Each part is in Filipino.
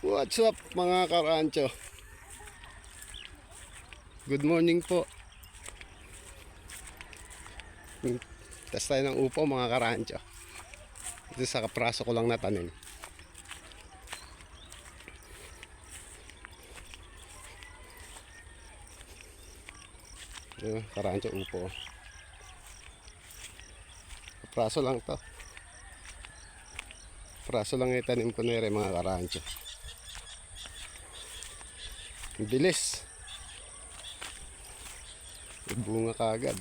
What's up mga karancho? Good morning po. Test tayo ng upo mga karancho. Ito sa kapraso ko lang natanim. Ito, karancho upo. Kapraso lang to. Praso lang itanim ko na rin mga karancho. Bilis. Bunga kagad.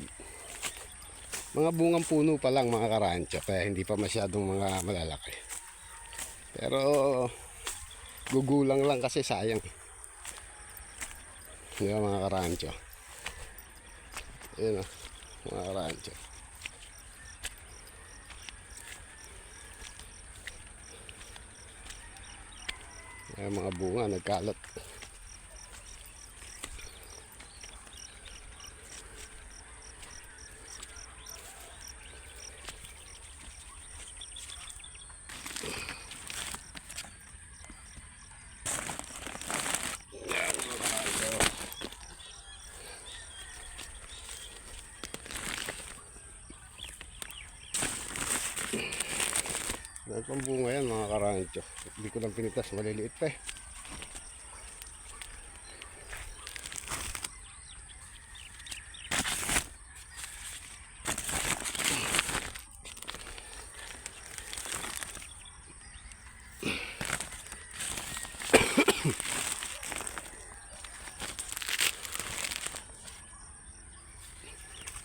Mga bungang puno pa lang mga karancho. Kaya hindi pa masyadong mga malalaki. Pero gugulang lang kasi sayang. Ba mga karancho? Ayan o. Mga karancho. Mga bunga nagkalat. Yan, mga karancho. Dahil pang bunga yan karancho. Hindi ko lang pinitas, maliliit pa eh.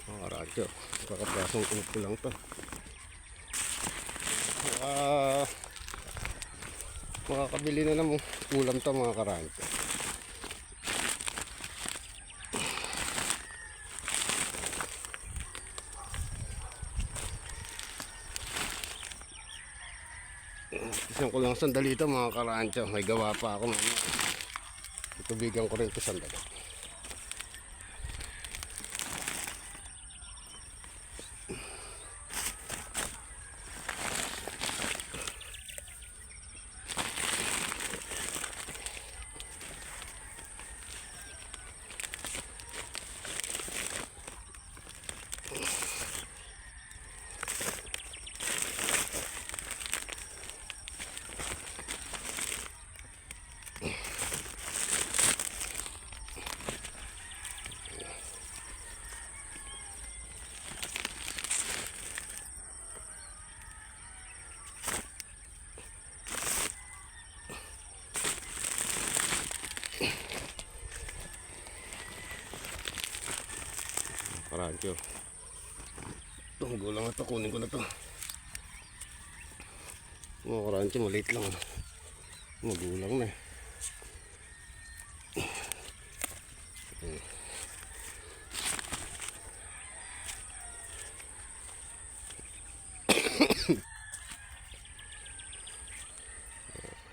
Mga karancho, kakaprasong upo lang to. Ah, makakabili na ng ulam to mga karancho. Isang ko lang sandali ito mga karancho. May gawa pa ako mamaya. Tubigan ko rin ito sandali. Karancho. Itong gulang na to, kunin ko na to. Mga karancho, maliit lang. ano. Magulang na eh.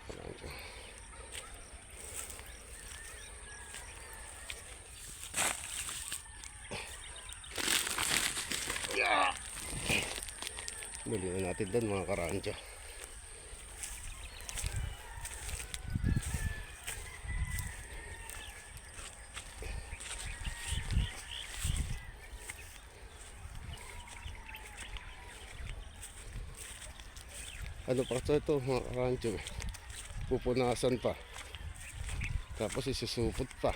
Karancho. Yeah. Bili na natin doon mga karancho. Ano pa ito ito mga karancho eh. Pupunasan pa. Tapos isusupot pa.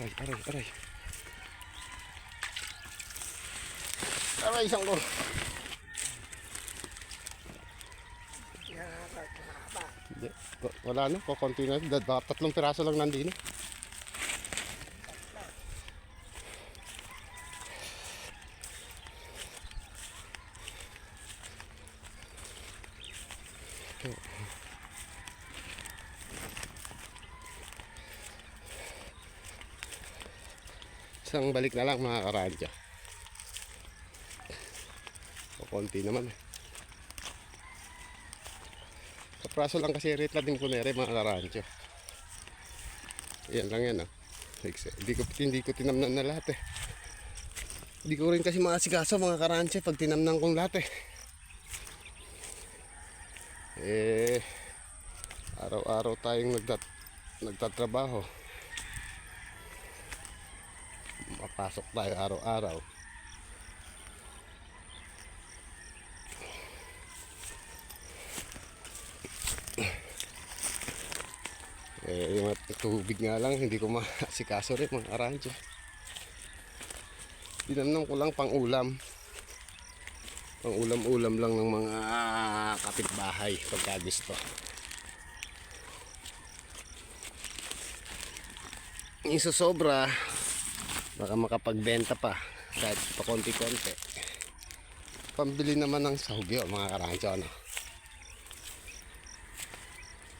Aray, aray, aray. Aray, isang wa- Wala na, kukunti na. Tatlong piraso lang nandino. Isang balik na lang mga karadyo. O konti naman eh. Kapraso lang kasi rate lang din ko nere mga karadyo. Yan lang yan ah. Hindi ko, hindi ko tinamnan na lahat eh. Hindi ko rin kasi maasikaso mga karanche pag tinamnan kong lahat eh. Eh, araw-araw tayong nagtat nagtatrabaho. Mapasok tayo araw-araw. Eh, yung tubig nga lang, hindi ko maasikaso rin mga karanche. Tinanong ko lang pang ulam. Pang ulam-ulam lang ng mga kapitbahay pagka gusto. Yung sobra, baka makapagbenta pa kahit pa konti-konti. Pambili naman ng sahugyo mga karancho ano.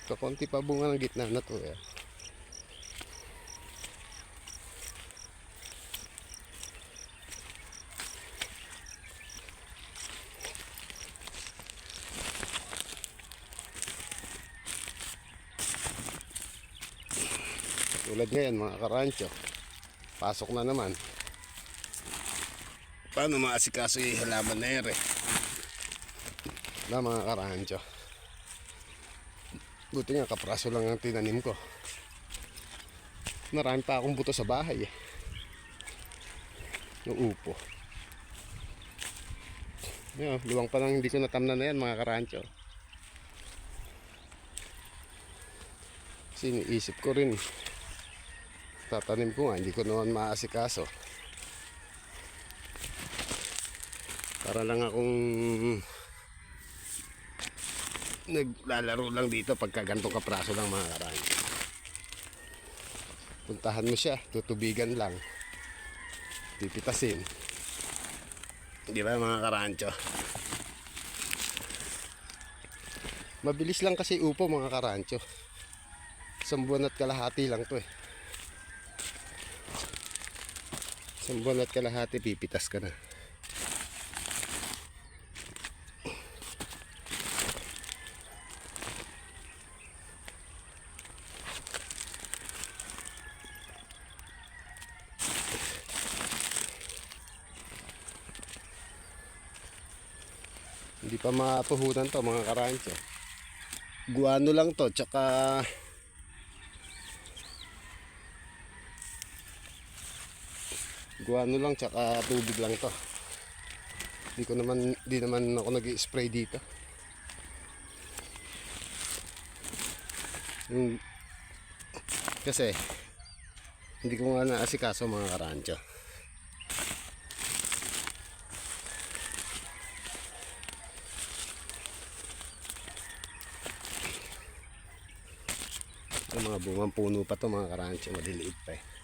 Kakonti pa bunga ng gitna na to eh. Tulad ngayon mga karancho. Pasok na naman. Paano maasikaso yung halaman na ere? Na mga karancho. Buti nga kapraso lang ang tinanim ko. Marami pa akong buto sa bahay eh. Yung upo. Yan, luwang pa lang hindi ko natamnan na yan mga karancho. Kasi iniisip ko rin tatanim ko nga, hindi ko naman maasikaso. Para lang akong naglalaro lang dito pagka ganitong kapraso ng mga karang. Puntahan mo siya, tutubigan lang. Pipitasin. Di ba mga karancho? Mabilis lang kasi upo mga karancho. Isang buwan at kalahati lang to eh. Isang buwan at kalahati, pipitas ka na. Hindi pa mapuhunan to mga karancho. Guano lang to, tsaka guano lang tsaka tubig lang to. Di ko naman di naman ako nag-spray dito. Yung kasi hindi ko nga naasikaso mga karancho. Yung mga bungang puno pa to mga karancho maliliit pa eh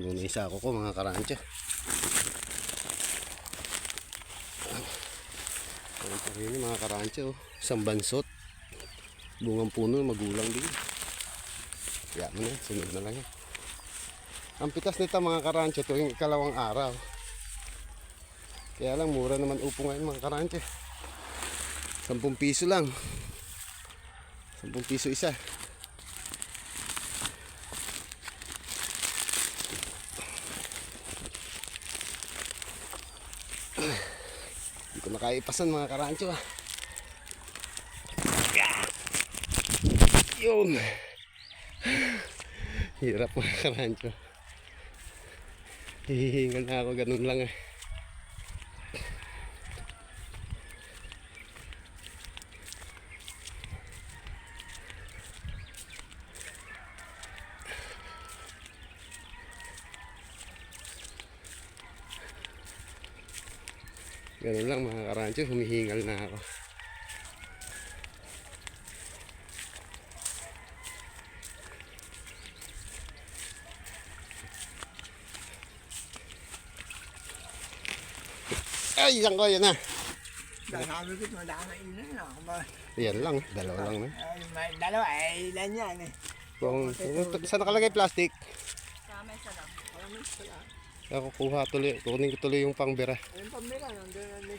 Puno na yung sako ko mga karancho. Ayan pa rin mga karancho. Isang bansot. Bungang puno, magulang din. Kaya mo na, sunod na lang yan. Ang pitas nito mga karancho, ito yung ikalawang araw. Kaya lang, mura naman upo ngayon mga karancho. 10 piso lang. 10 piso isa. Hindi ko na kaya ipasan mga karancho ah. Yun. Hirap mga karancho. Hihingal na ako, ganun lang eh. Ganun lang mga karancho, humihingal na ako. Ay, isang ko, yan na. Dalawa eh, ko, madama ilan na. Yan lang, dalawa lang na. Ay, dalawa, ay ilan yan eh. Kung, kung saan nakalagay plastic? Sa mesa lang. Sa mesa lang. Kaya kukuha tuloy, kukunin ko tuloy yung pangbira. Ayun pambira, nandiyan na